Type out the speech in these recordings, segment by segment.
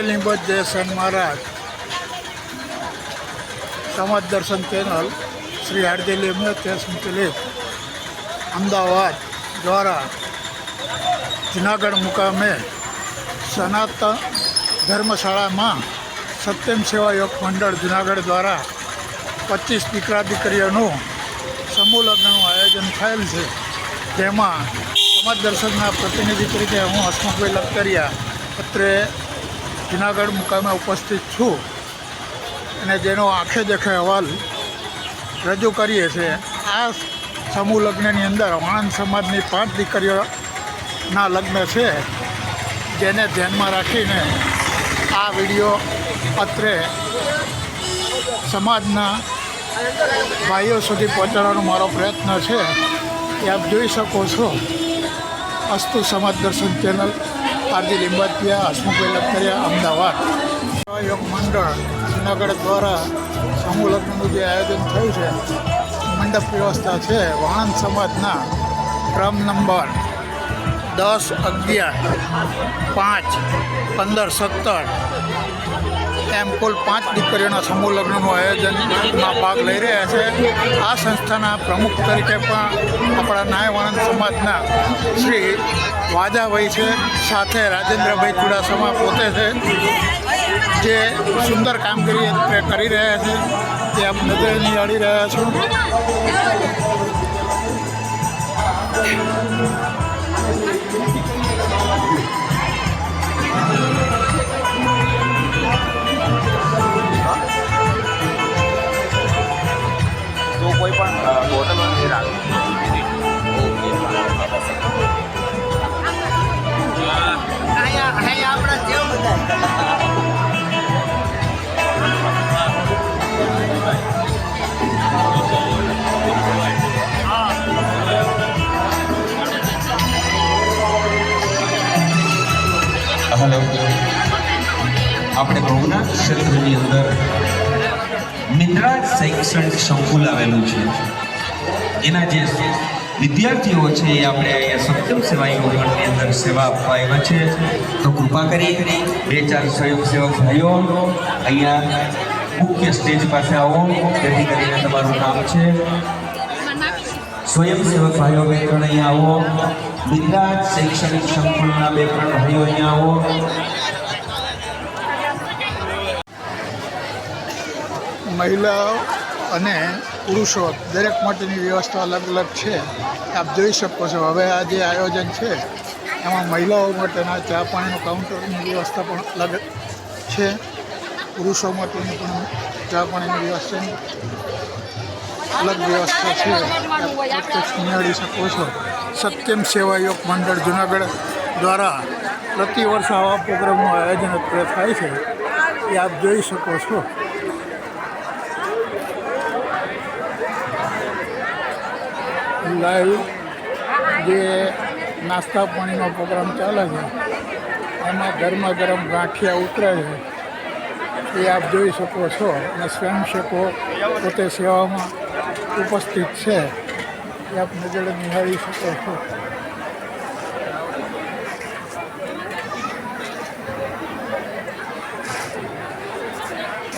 જય લીંબોજ જય મહારાજ. સમાજ દર્શન ચેનલ, શ્રી હાર્દેલી સંકલિત અમદાવાદ દ્વારા જુનાગઢ મુકામે સનાતન ધર્મશાળામાં સત્યમ સેવા યોગ મંડળ જુનાગઢ દ્વારા પચીસ દીકરા દીકરીઓનું સમૂહ લગ્નનું આયોજન થયેલ છે. જેમાં સમાજ દર્શનના પ્રતિનિધિ તરીકે હું હસમુખભાઈ લખતરિયા અત્રે જુનાગઢ મુકામે ઉપસ્થિત છું અને જેનો આંખે દેખે અહેવાલ રજૂ કરીએ છીએ, આ સમૂહ લગ્નની અંદર વાણંદ સમાજની પાંચ દીકરીઓના લગ્ન છે, જેને ધ્યાનમાં રાખીને આ વીડિયો અત્રે સમાજના ભાઈઓ સુધી પહોંચાડવાનો મારો પ્રયત્ન છે. એ આપ જોઈ શકો છો. અસ્તુ સમાજ દર્શન ચેનલ આરજી લીંબાતિયા હસમુખભાઈ લખતરિયા અમદાવાદ. યોગ મંડળ જુનાગઢ દ્વારા સમૂહ લગ્નનું જે આયોજન થયું છે, મંડપ વ્યવસ્થા છે વાણંદ સમાજના ક્રમ નંબર દસ, અગિયાર, પાંચ, પંદર, સત્તર એમ કુલ પાંચ દીકરીઓના સમૂહ લગ્નનું આયોજનમાં ભાગ લઈ રહ્યા છે. આ સંસ્થાના પ્રમુખ તરીકે પણ આપણા નાયવાણંદ સમાજના શ્રી વાજાભાઈ છે. સાથે રાજેન્દ્રભાઈ ચુડાસમા પોતે છે, જે સુંદર કામગીરી કરી રહ્યા છે. તે આપ નજરે નિહાળી રહ્યા છો. હલો. આપણે ભવનાથ ક્ષેત્રની અંદર મિત્રાજ શૈક્ષણિક સંકુલ આવેલું છે. એના જે વિદ્યાર્થીઓ છે એ આપણે અહીંયા સત્યમ સેવા યોગણની અંદર સેવા આપવા આવ્યા છે. તો કૃપા કરી બે ચાર સ્વયંસેવક ભાઈઓ, અહીંયા મુખ્ય સ્ટેજ પાસે આવો. જેથી કરીને તમારું કામ છે. સ્વયંસેવક ભાઈઓ બે ત્રણ અહીંયા આવો. ગુજરાત શૈક્ષણિક સંકુલના બે ત્રણ ભાઈઓ અહીંયા આવો. મહિલાઓ અને પુરુષો દરેક માટેની વ્યવસ્થા અલગ અલગ છે. આપ જોઈ શકો છો, હવે આ જે આયોજન છે, એમાં મહિલાઓ માટેના ચા પાણીનું કાઉન્ટરની વ્યવસ્થા પણ અલગ છે. પુરુષો માટેની પણ ચા પાણીની વ્યવસ્થાની અલગ વ્યવસ્થા છે. આપ નિહાળી શકો છો. સત્યમ સેવા યોગ મંડળ જુનાગઢ દ્વારા પ્રતિ વર્ષ આવા પ્રોગ્રામનું આયોજન અત્યારે થાય છે. એ આપ જોઈ શકો છો. લાઈવ જે નાસ્તા પાણીનો પ્રોગ્રામ ચાલે છે. એમાં ગરમા ગરમ ગાંઠિયા ઉતરે છે. એ આપ જોઈ શકો છો. અને સ્વયંસેવકો પોતે સેવામાં ઉપસ્થિત છે. એ આપ નજરે નિહાળી શકો છો.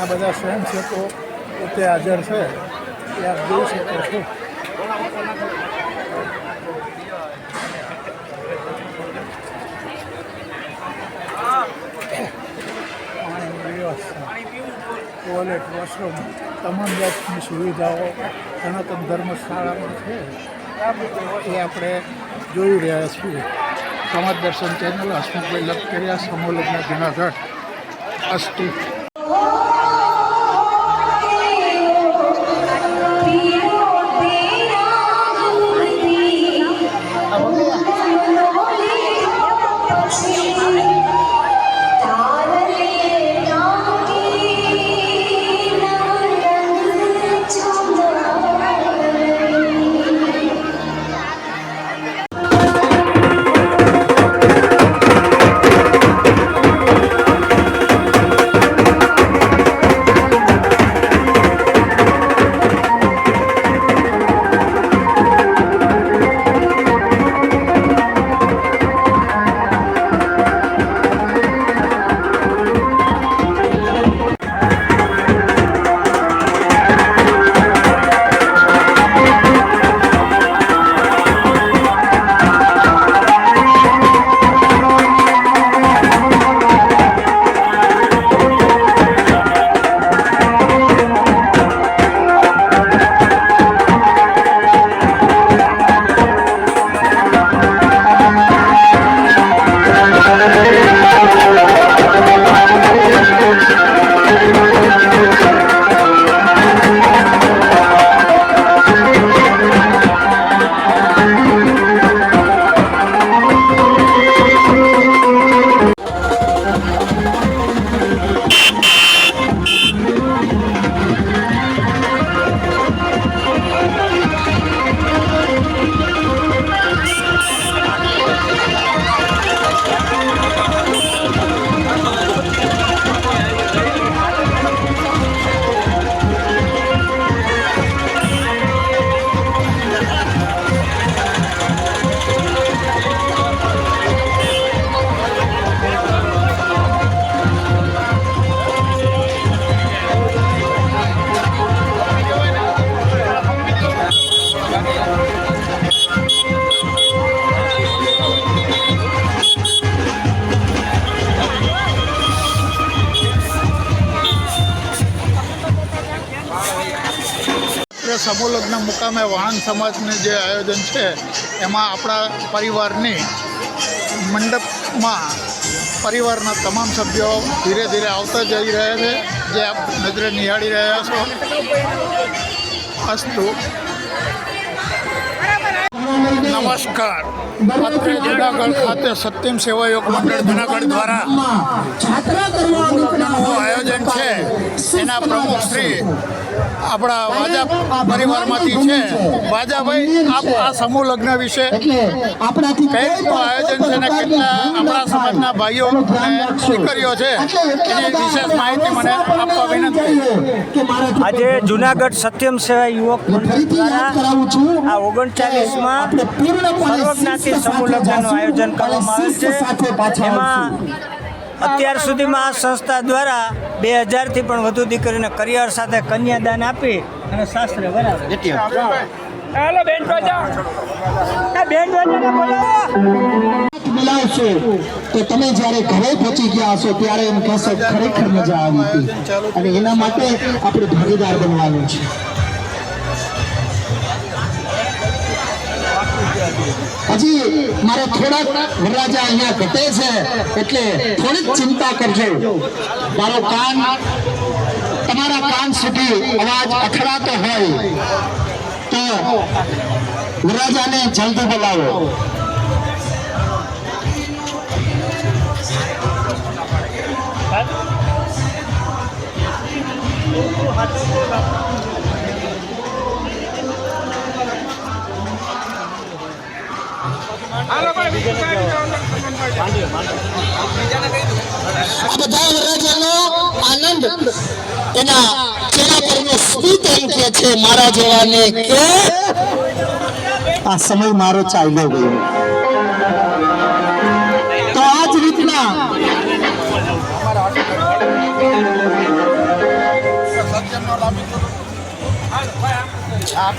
આ બધા સ્વયંસેવકો પોતે હાજર છે. એ આપ જોઈ શકો છો પાણીની વ્યવસ્થા ટોયલેટ વોશરૂમ તમામ જાતની સુવિધાઓ સનાતન ધર્મશાળામાં છે. એ આપણે જોઈ રહ્યા છીએ. સમાજ દર્શન ચેનલ, હસમુખભાઈ લખતરિયા સમૂહ જુનાગઢ અસ્તુ સમાજનું જે આયોજન છે, એમાં આપણા પરિવારની મંડપમાં પરિવારના તમામ સભ્યો ધીરે ધીરે આવતા જઈ રહ્યા છે. જે આપ નજરે નિહાળી રહ્યા છો. અસ્તુ નમસ્કાર. અત્રે જુનાગઢ ખાતે સત્યમ સેવા યોગ મંડળ જુનાગઢ દ્વારા આયોજન છે. એના પ્રમુખ શ્રી આપણા વાજા પરિવારમાંથી છે. વાજાભાઈ આપ આ સમૂહ લગ્ન વિશે કઈ રીતનું આયોજન છે ને કેટલા આપણા સમાજના ભાઈઓ અને દીકરીઓ છે. એની વિશેષ માહિતી મને આપવા વિનંતી. આજે જુનાગઢ સત્યમ સેવા યુવક મંડળ દ્વારા આ ઓગણચાલીસમાં સર્વજ્ઞાતિ સમૂહ લગ્નનું આયોજન કરવામાં આવેલ છે. એમાં અત્યાર સુધીમાં આ સંસ્થા દ્વારા બે હજારથી પણ વધુ દીકરીને કરિયર સાથે કન્યાદાન આપી અને શાસ્ત્ર બરાબર હાલો બેન બાજા બેન બાજાને તો તમે જ્યારે ઘરે પહોંચી ગયા હશો ત્યારે એમ કહેશો ખરેખર મજા આવી હતી. અને એના માટે આપણે ભાગીદાર બનવાનું છે. હજી મારે થોડાક વરરાજા અહીંયા ઘટે છે, એટલે થોડીક ચિંતા કરજો. મારો કાન, તમારા કાન સુધી અવાજ અથડાતો હોય, તો વરરાજાને જલ્દી બોલાવો. આ બધા વરરાજાનો આનંદ. એના ચહેરા પરનો સ્મિત એમ કે છે, મારા જેવાને કે આ સમય મારો ચાલ્યો ગયો. તો આ જ રીતના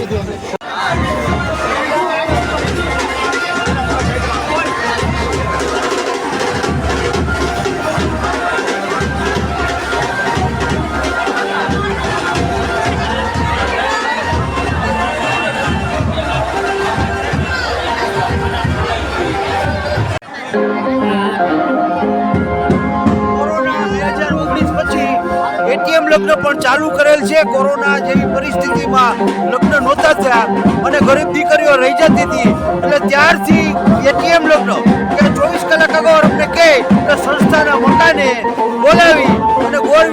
કોરોના લગ્ન પણ ચાલુ કરેલ છે. કોરોના જેવી પરિસ્થિતિમાં લગ્ન નહોતા થયા અને ગરીબ દીકરીઓ રહી જતી હતી. એટલે ત્યારથી એટીએમ લગ્ન કે ચોવીસ કલાક અગાઉ અમને કહે કે સંસ્થાના મોટાને બોલાવી અને ગોળ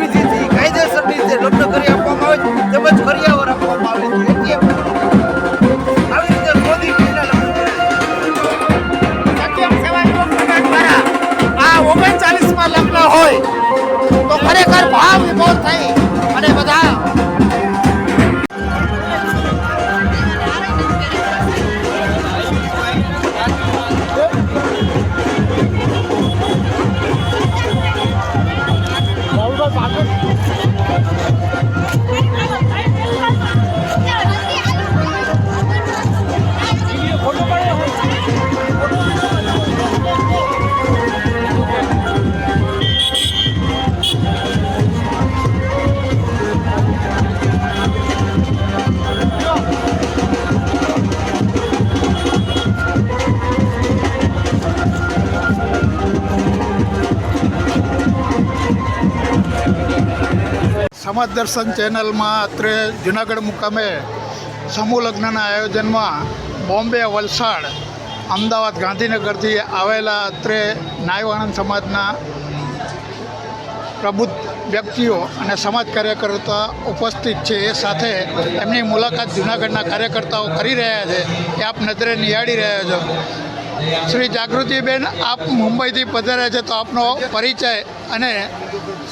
સમાજ દર્શન ચેનલમાં અત્રે જુનાગઢ મુકામે સમૂહ લગ્નના આયોજનમાં બોમ્બે વલસાડ, અમદાવાદ, ગાંધીનગરથી આવેલા અત્રે નાયવાણંદ સમાજના પ્રબુદ્ધ વ્યક્તિઓ અને સમાજ કાર્યકર્તા ઉપસ્થિત છે. એ સાથે એમની મુલાકાત જુનાગઢના કાર્યકર્તાઓ કરી રહ્યા છે. એ આપ નજરે નિહાળી રહ્યા છો. શ્રી જાગૃતિબેન, આપ મુંબઈથી પધાર્યા છે તો આપનો પરિચય અને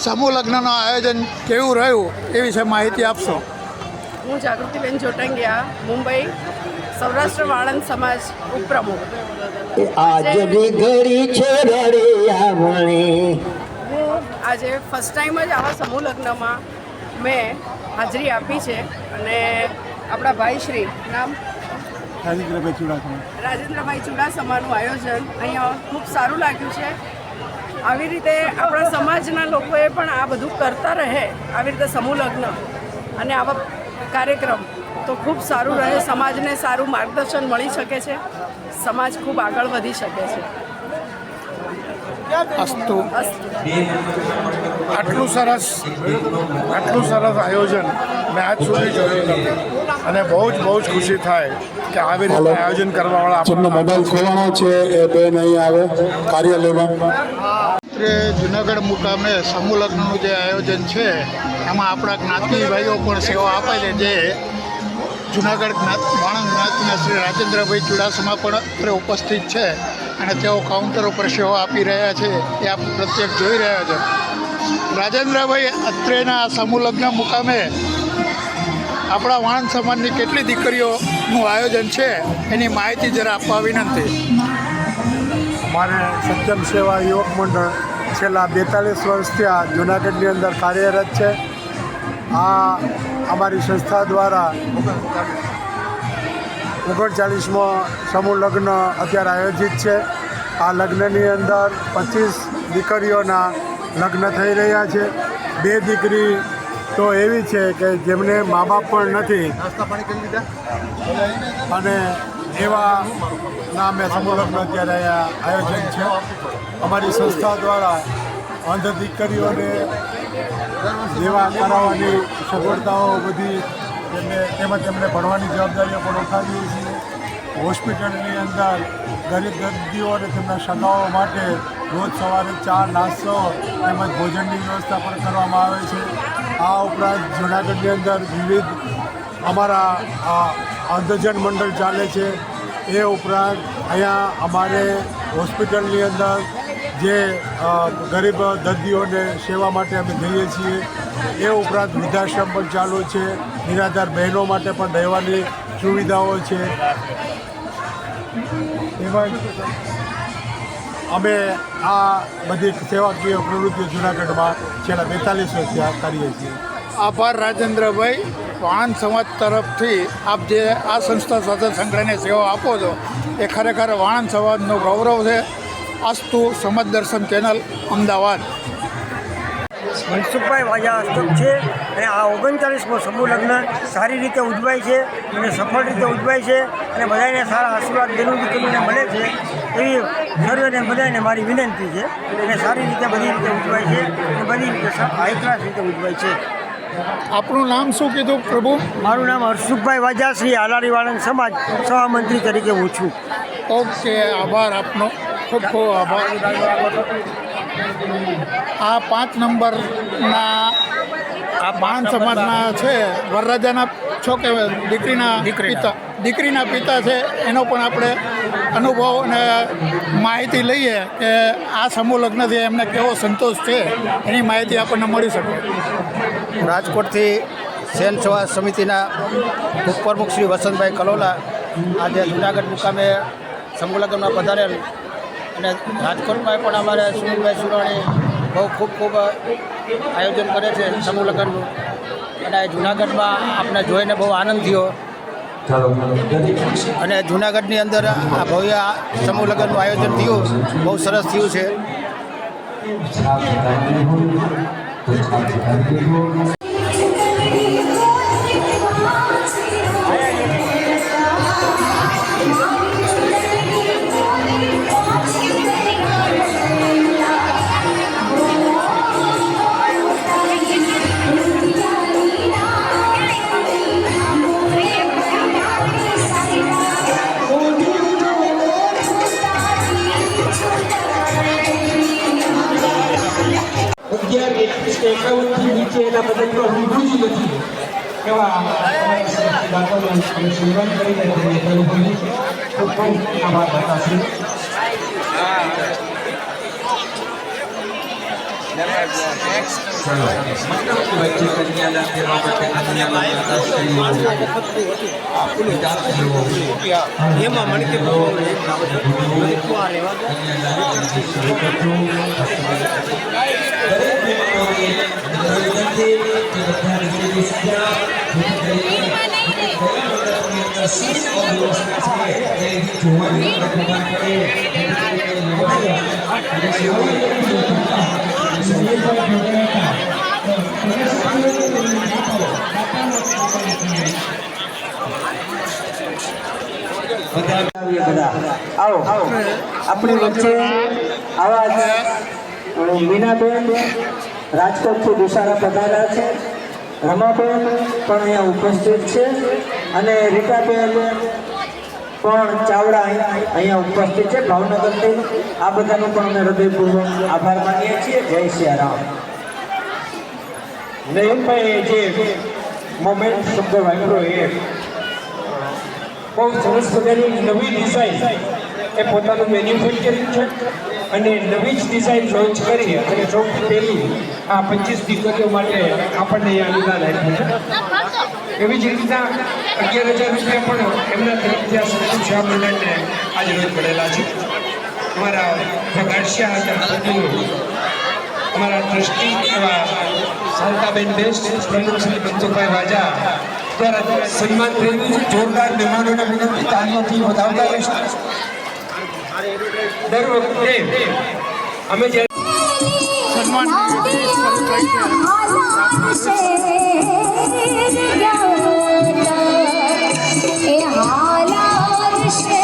સમૂહ લગ્નનું આયોજન કેવું રહ્યું એ વિશે માહિતી આપશો. હું જાગૃતિબેન જોટંગિયા મુંબઈ સૌરાષ્ટ્ર વાળંદ સમાજ ઉપપ્રમુખ. આજે ઘડી છે હું આજે ફર્સ્ટ ટાઈમ જ આવા સમૂહ લગ્નમાં મેં હાજરી આપી છે અને આપણા ભાઈ શ્રી નામ રાજેન્દ્રભાઈ ચુડાસમાનું આયોજન અહીંયા ખૂબ સારું લાગ્યું છે. આવી રીતે આપણા સમાજના લોકોએ પણ આ બધું કરતા રહે, આવી રીતે સમૂહ લગ્ન અને આવા કાર્યક્રમ, તો ખૂબ સારું રહે, સમાજને સારું માર્ગદર્શન મળી શકે છે, સમાજ ખૂબ આગળ વધી શકે છે. અસ્તુ. આટલું સરસ આટલું સરસ આયોજન મેં આજ સુધી જોયું નથી. અને બહુ જ બહુ જ ખુશી થાય કે આવી રીતે આયોજન કરવાવાળા જેમનો આપણા મોબાઈલ ખોવાનો છે એ બેન અહીં આવે કાર્યાલયમાં. જુનાગઢ મુકામે સમૂહ લગ્નનું જે આયોજન છે એમાં આપણા જ્ઞાતિ ભાઈઓ પણ સેવા આપે છે. જે જુનાગઢ જ્ઞાત વાણંદ જ્ઞાતિના શ્રી રાજેન્દ્રભાઈ ચુડાસમા પણ અત્રે ઉપસ્થિત છે અને તેઓ કાઉન્ટર ઉપર સેવા આપી રહ્યા છે. એ આપ પ્રત્યેક જોઈ રહ્યા છે. રાજેન્દ્રભાઈ અત્રેના સમૂહ લગ્ન મુકામે આપણા વાણંદ સમાજની કેટલી દીકરીઓનું આયોજન છે, એની માહિતી જરા આપવા વિનંતી. અમારે સત્યમ સેવા યુવક મંડળ છેલ્લા બેતાલીસ વર્ષથી આ જૂનાગઢની અંદર કાર્યરત છે. આ અમારી સંસ્થા દ્વારા ઓગણચાલીસમો સમૂહ લગ્ન અત્યારે આયોજિત છે. આ લગ્નની અંદર પચીસ દીકરીઓના લગ્ન થઈ રહ્યા છે. બે દીકરી તો એવી છે કે જેમને મા બાપ પણ નથી. અને એવા નામે સમૂહ લગ્ન અત્યારે આયોજન છે. અમારી સંસ્થા દ્વારા અંધ દીકરીઓને જેવા કરાવવાની સગવડતાઓ બધી તેમને તેમજ તેમને ભણવાની જવાબદારીઓ પણ ઉઠાવીએ છીએ. હોસ્પિટલની અંદર ગરીબ દર્દીઓ અને તેમના સગાઓ માટે રોજ સવારે ચા નાસ્તો તેમજ ભોજનની વ્યવસ્થા પણ કરવામાં આવે છે. આ ઉપરાંત જૂનાગઢની અંદર વિવિધ અમારા અંધજન મંડળ ચાલે છે. એ ઉપરાંત અહીંયા અમારે હોસ્પિટલની અંદર જે ગરીબ દર્દીઓને સેવા માટે અમે જઈએ છીએ. એ ઉપરાંત વૃદ્ધાશ્રમ પણ ચાલુ છે. નિરાધાર બહેનો માટે પણ રહેવાની સુવિધાઓ છે. તેમજ અમે આ બધી સેવાકીય પ્રવૃત્તિઓ જૂનાગઢમાં છેલ્લા બેતાલીસ વર્ષથી કરીએ છીએ. આભાર રાજેન્દ્રભાઈ. વાણંદ સમાજ તરફથી આપ જે આ સંસ્થા સાથે સંકળાઈને સેવા આપો છો, એ ખરેખર વાણંદ સમાજનો ગૌરવ છે. અસ્તુ સમાજ દર્શન ચેનલ, અમદાવાદ. મનસુખભાઈ વાજા હસ્તક છે અને આ ઓગણચાલીસમો સમૂહ લગ્ન સારી રીતે ઉજવાય છે અને સફળ રીતે ઉજવાય છે અને બધાને સારા આશીર્વાદ બેનું દીકરીઓને મળે છે એવી સર્વેને બધાને મારી વિનંતી છે અને સારી રીતે બધી રીતે ઉજવાય છે અને બધી રીતે હાઈ ક્લાસ રીતે ઉજવાય છે. આપણું નામ શું કીધું પ્રભુ? મારું નામ હર્ષુખભાઈ વાજા શ્રી આલારી વાળંદ સમાજ સહમંત્રી તરીકે હું છું. ઓકે આભાર આપનો. ખૂબ ખૂબ આભાર. આ પાંચ નંબરના આ બાણ સમાજના છે. વરરાજાના છો કે દીકરીના પિતા? દીકરીના પિતા છે. એનો પણ આપણે અનુભવ અને માહિતી લઈએ કે આ સમૂહ લગ્નથી એમને કેવો સંતોષ છે એની માહિતી આપણને મળી શકે. રાજકોટથી સેન સેવા સમિતિના ઉપપ્રમુખ શ્રી વસંતભાઈ કલોલા આજે જુનાગઢ મુકામે સમૂહ લગ્નમાં પધારેલ. અને રાજકોટમાં પણ અમારે સુનિલભાઈ સુરાણી બહુ ખૂબ ખૂબ આયોજન કરે છે સમૂહ લગ્નનું. અને જુનાગઢમાં આપણે જોઈને બહુ આનંદ થયો. અને જુનાગઢની અંદર આ ભવ્ય સમૂહ લગ્નનું આયોજન થયું બહુ સરસ થયું છે. તો લીધું જ નથી એવા દાતાને અમે સન્માન કરીને તમને અનુભવી ખૂબ ખૂબ આભાર દાતા છું એમાં મને કે લેવા Ini mana ini? Ini Minaben રાજકોટથી દુસારા પધાર્યા છે. રમાબેન પણ અહીંયા ઉપસ્થિત છે. અને રીટાબેન પણ ચાવડા અહીં- અહીંયા ઉપસ્થિત છે. ભાવનગરથી આ બધાનો પણ અમે હૃદયપૂર્વક આભાર માનીએ છીએ. જય સિયારામ નયનભાઈ જે મોમેન્ટ શબ્દ વાપરો એ બહુ સરસ મજાની નવી ડિઝાઇન એ પોતાનું મેન્યુફેક્ચરિંગ છે. અને નવી જ ડિઝાઇન લોન્ચ કરી અને સૌથી પહેલી આ પચીસ દીકરીઓ માટે આપણને અનુદાન આપ્યું છે. એવી જ રીતના અગિયાર હજાર રૂપિયા પણ એમના તરફથી આ સેવા મંડળને આજે રોજ મળેલા છે. અમારા પ્રકાશિયા હતા અમારા ટ્રસ્ટી એવા શાંતાબેન બેસ્ટ, પ્રમુખ શ્રી મનસુખભાઈ વાજા દ્વારા સન્માન થયેલું છે. જોરદાર મહેમાનોને વિનંતી તાલીઓથી વધાવતા રહેશું. દર વખતે અમે જ્યારે સન્માન શરૂ થાય છે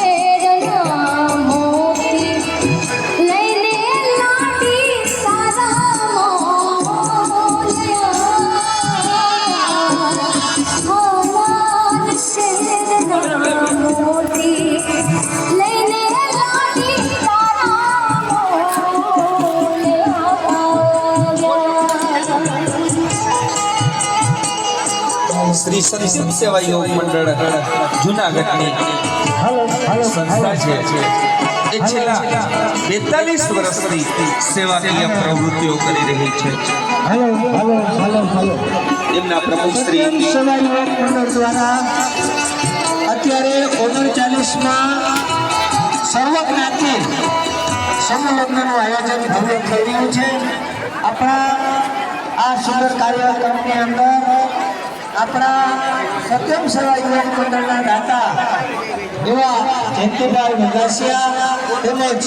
શ્રી સંત સેવા યોગ મંડળ જુનાગઢની સંસ્થા છે એ છેલ્લા બેતાલીસ વર્ષથી સેવાકીય પ્રવૃત્તિઓ કરી રહી છે. એમના પ્રમુખ શ્રી દ્વારા અત્યારે ઓગણચાલીસમાં સર્વજ્ઞાતિ સમૂહ લગ્નનું આયોજન ભવ્ય થઈ રહ્યું છે. આપણા આ સુંદર કાર્યક્રમની અંદર આપણા સત્યમ સેવા યુવક મંડળના દાતા એવા જયંતિભાઈ વગાસિયા તેમજ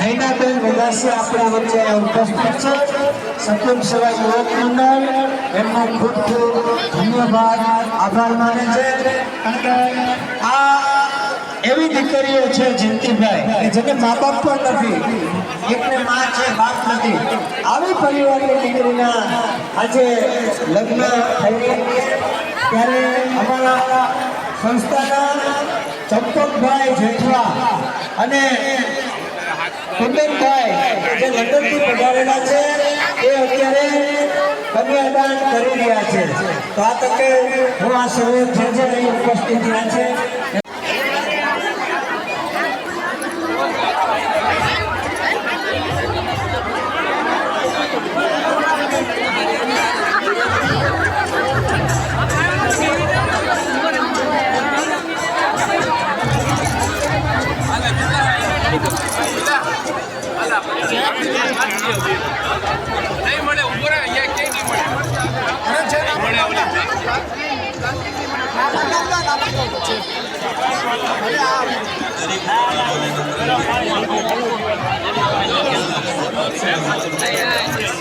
નૈનાબેન વગાસિયા આપણા વચ્ચે ઉપસ્થિત છે. સત્યમ સેવા યુવક મંડળ, એમનો ખૂબ ખૂબ ધન્યવાદ, આભાર માને છે. આ એવી દીકરીઓ છે જયંતિભાઈ જેને મા બાપ પણ નથી, એકને મા છે બાપ નથી. આવી પરિવારની દીકરીના આજે લગ્ન થઈ ત્યારે અમારા સંસ્થાના ચંપકભાઈ જેઠવા અને કુંદનભાઈ જે લંડનથી પધારેલા છે, એ અત્યારે કન્યાદાન કરી રહ્યા છે. આ તકે હું આ સર્વે જે છે. અહીં ઉપસ્થિત રહ્યા છે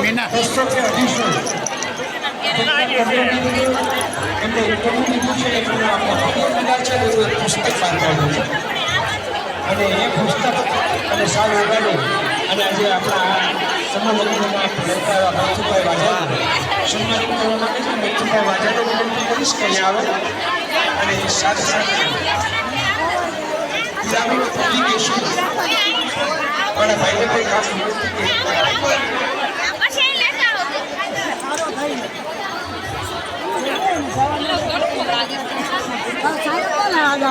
મીના બસો કે અઢીસો એમને એટલું કીધું છે છે અને એ પુસ્તક અને સારું ઉગાડી અને આજે આપણા સમાલગ્નમાં લેતા એવા મનસુખભાઈ વાજાને સન્માનિત કરવા માટે છે કરીશ કે આવે અને સાથે સાથે પિરામિડ એપ્લિકેશન પણ ભાઈને Grazie.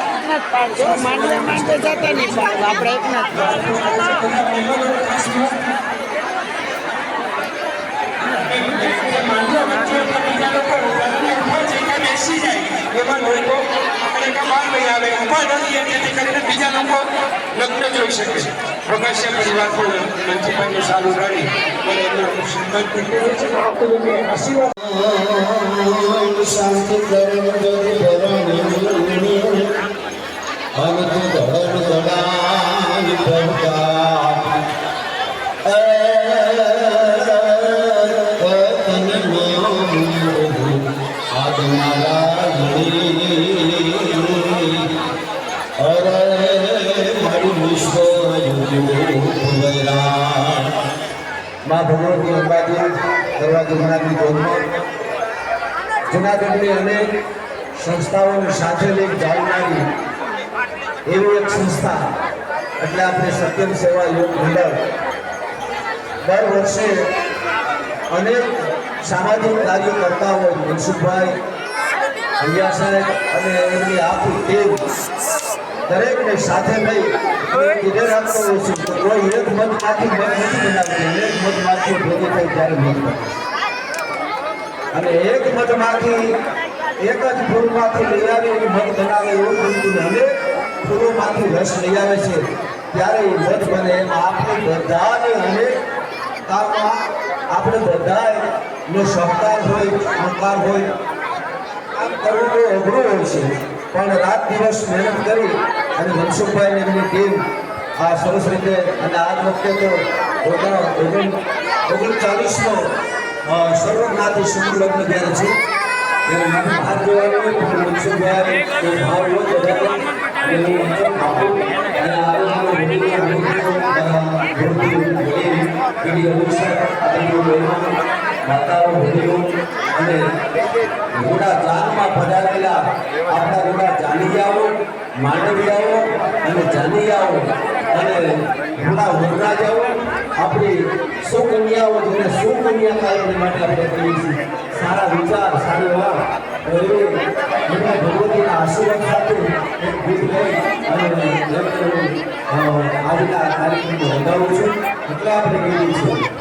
કે મુકુભાઈ પરમાર પિરામિડ એપ્લિકેશન આમ કરી બીજા લોકો લગ્ન જોઈ શકે છે પ્રકાશ્ય પરિવાર પણ મંચીભાઈને સારું રડી અને એમનો સન્માન કરી છે આશીર્વાદ શાંતિ કરમ વિશ્વ માં ભગવતી અંબાજી દરવાજો ગણાવી ધોરમાં જુનાગઢની અનેક સંસ્થાઓની સાથે લઈ ચાલનારી એવી એક સંસ્થા, એટલે આપણે સત્યમ સેવા યોગ મંડળ. દર વર્ષે અનેક સામાજિક કાર્યો કરતા હોય મનસુખભાઈ ભૈયા સાહેબ અને એમની આખી ટીમ દરેકને સાથે લઈ કીધે રાખતો હોય છે કોઈ એક મતમાંથી મત નથી બનાવતી અનેક મતમાંથી ત્યારે અને એક મતમાંથી એક જ ફૂલમાંથી લઈ આવી મત બનાવે એવું બનતું અનેક ફૂલોમાંથી રસ લઈ આવે છે. ત્યારે એ રસ બને, આપણે બધાને અનેક આપણે બધાનો સહકાર હોય, અહંકાર હોય. આમ કરવું બહુ અઘરું હોય છે. પણ રાત દિવસ મહેનત કરી અને મનસુખભાઈ એમની ટીમ આ સરસ રીતે અને આ વખતે તો ઓગણ ઓગણ ઓગણચાલીસનો સર્વજ્ઞાતિ સમૂહ લગ્ન જ્યારે છે, ત્યારે બહાર જવાનું મનસુખભાઈ ભાવ બધાને અને ઘોડા જાનમાં પધારેલા આપણા ઘોડા જાનીયાઓ માંડવિયાઓ અને જાનીયાઓ અને ઘોડા વરરાજાઓ આપણી સુકન્યાઓ જેને સુકન્યા કાયમ માટે આપણે કહીએ છીએ. સારા વિચાર, સારી વાત. એવી એમના ભગવતીના આશીર્વાદ સાથે એક અને આજના કાર્યક્રમને વધાવું છું. એટલે આપણે કહીએ છીએ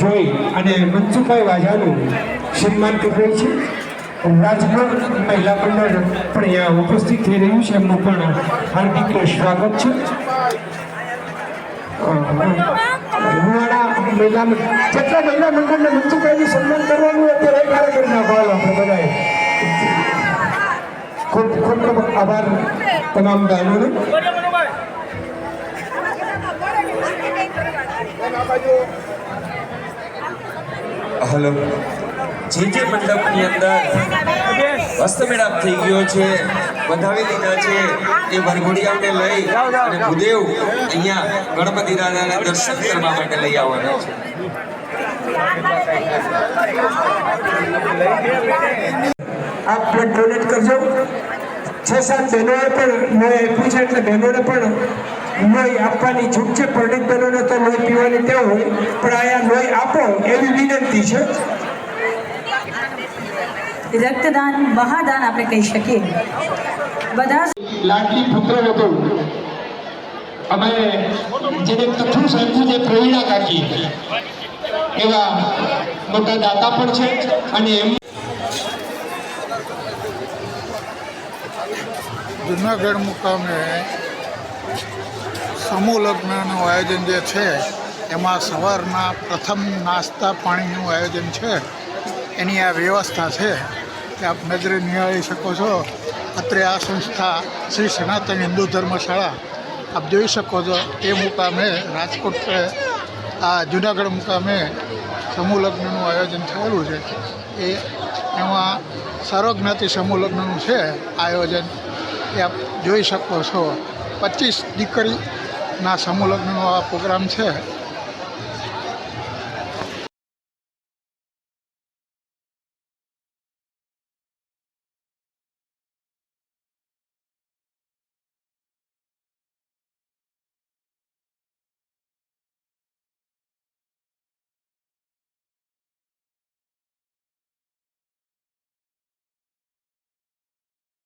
જોઈ અને મનસુખભાઈ વાજાનું સન્માન કરે છે. રાજકોટ મહિલા મંડળ પણ અહીંયા ઉપસ્થિત થઈ રહ્યું છે. એમનું પણ હાર્દિક સ્વાગત છે. રૂવાડા મહિલા જેટલા મહિલા મંડળને મનસુખભાઈનું સન્માન કરવાનું અત્યારે એક હારે કરી નાખો આપણે બધાએ ખૂબ ખૂબ આભાર તમામ બહેનોનો હલો. જે જે મંડપની અંદર હસ્તમેળાપ થઈ ગયો છે વધાવી દીધા છે. એ વરઘોડિયાઓને લઈ અને ભૂદેવ અહીંયા ગણપતિ દાદાના દર્શન કરવા માટે લઈ આવવાના છે. આપ બ્લડ ડોનેટ કરજો. છ સાત બહેનોએ પણ લોહી આપ્યું છે એટલે બહેનોને પણ લોહી આપવાની છૂટ છે. પરિણિત બહેનોને તો લોહી પીવાની ટેવ હોય પણ અહીંયા લોહી આપો એવી વિનંતી છે. રક્તદાન મહાદાન આપણે કહી શકીએ. બધા લાડલી પુત્ર હતો અમે જેને કથું સંતું જે પ્રવીણા કાકી. એવા મોટા દાતા પણ છે અને એમ જુનાગઢ મુકામે સમૂહ લગ્નનું આયોજન જે છે એમાં સવારના પ્રથમ નાસ્તા પાણીનું આયોજન છે. એની આ વ્યવસ્થા છે. કે આપ નજરે નિહાળી શકો છો અત્રે આ સંસ્થા શ્રી સનાતન હિન્દુ ધર્મશાળા, આપ જોઈ શકો છો, એ મુકામે રાજકોટ આ જુનાગઢ મુકામે સમૂહ લગ્નનું આયોજન થયેલું છે. એ, એમાં સર્વજ્ઞાતિ સમૂહ લગ્નનું છે આયોજન. એ આપ જોઈ શકો છો. પચીસ દીકરીના સમૂહ લગ્નનો આ પ્રોગ્રામ છે.